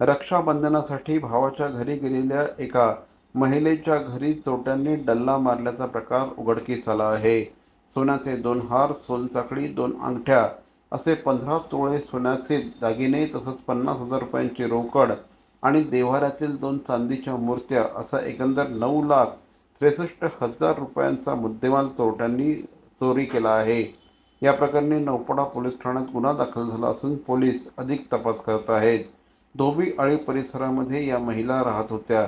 रक्षाबंधनासाठी भावाच्या घरी गेलेल्या एका महिलेच्या घरी चोरट्यांनी डल्ला मारल्याचा प्रकार उघडकीस आला आहे. सोन्याचे दोन हार सोनचाकडी दोन अंगठ्या असे पंधरा तोळे सोन्याचे दागिने तसंच पन्नास हजार रुपयांची रोकड आणि देव्हाऱ्यातील दोन चांदीच्या मूर्त्या असा एकंदर नऊ लाख त्रेसष्ट हजार रुपयांचा मुद्देमाल चोरट्यांनी चोरी केला आहे. या प्रकरणी नौपाडा पोलीस ठाण्यात गुन्हा दाखल झाला असून पोलीस अधिक तपास करत आहेत. धोबी आळी परिसरामध्ये या महिला राहत होत्या.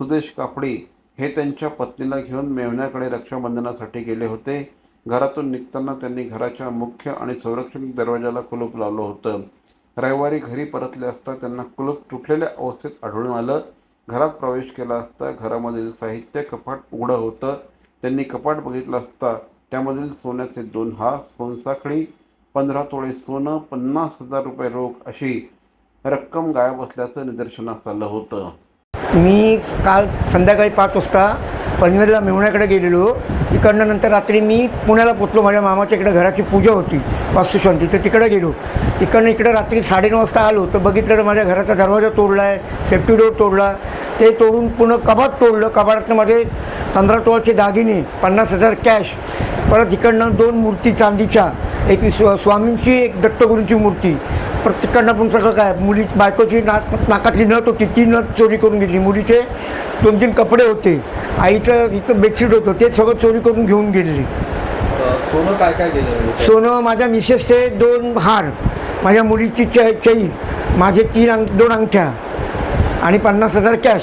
सुदेश कापडी हे त्यांच्या पत्नीला घेऊन मेवण्याकडे रक्षाबंधनासाठी गेले होते. घरातून निघताना त्यांनी घराच्या मुख्य आणि संरक्षण दरवाजाला कुलूप लावलं होतं. रविवारी घरी परतले असता त्यांना कुलूप तुटलेल्या अवस्थेत आढळून आलं. घरात प्रवेश केला असता घरामधील साहित्य कपाट उघडं होतं. त्यांनी कपाट बघितलं असता त्यामधील सोन्याचे दोन हार सोनसाखळी पंधरा तोळे सोनं पन्नास हजार रुपये रोख अशी रक्कम गायब असल्याचं निदर्शनास आलं होतं. मी काल संध्याकाळी पाच वाजता पनवेलला मेहुण्याकडे गेलेलो. इकडनं नंतर रात्री मी पुण्याला पोचलो. माझ्या मामाच्या इकडे घराची पूजा होती वास्तुशांती तर तिकडे गेलो. तिकडनं इकडे रात्री साडेनऊ वाजता आलो. तर बघितलं तर माझ्या घराचा दरवाजा तोडला आहे सेफ्टी डोर तोडला. ते तोडून पुन्हा कबाट तोडलं. कबाडातनं माझे पंधरा तोळाचे दागिने पन्नास हजार कॅश. परत इकडनं दोन मूर्ती चांदीच्या. एक स्व स्वामींची एक दत्तगुरूंची मूर्ती. परत तिकडनं पण सगळं काय मुली बायकोची नाक नाकातली नथ होती ती नथ चोरी करून घेतली. मुलीचे दोन तीन कपडे होते. आईचं इथं बेडशीट होतं ते सगळं चोरी करून घेऊन गेलेली. अ, सोनं काय काय गेलं? सोनं माझ्या मिसेसचे दोन हार माझ्या मुलीची च चैन माझे तीन अंग दोन अंगठ्या आणि पन्नास हजार कॅश.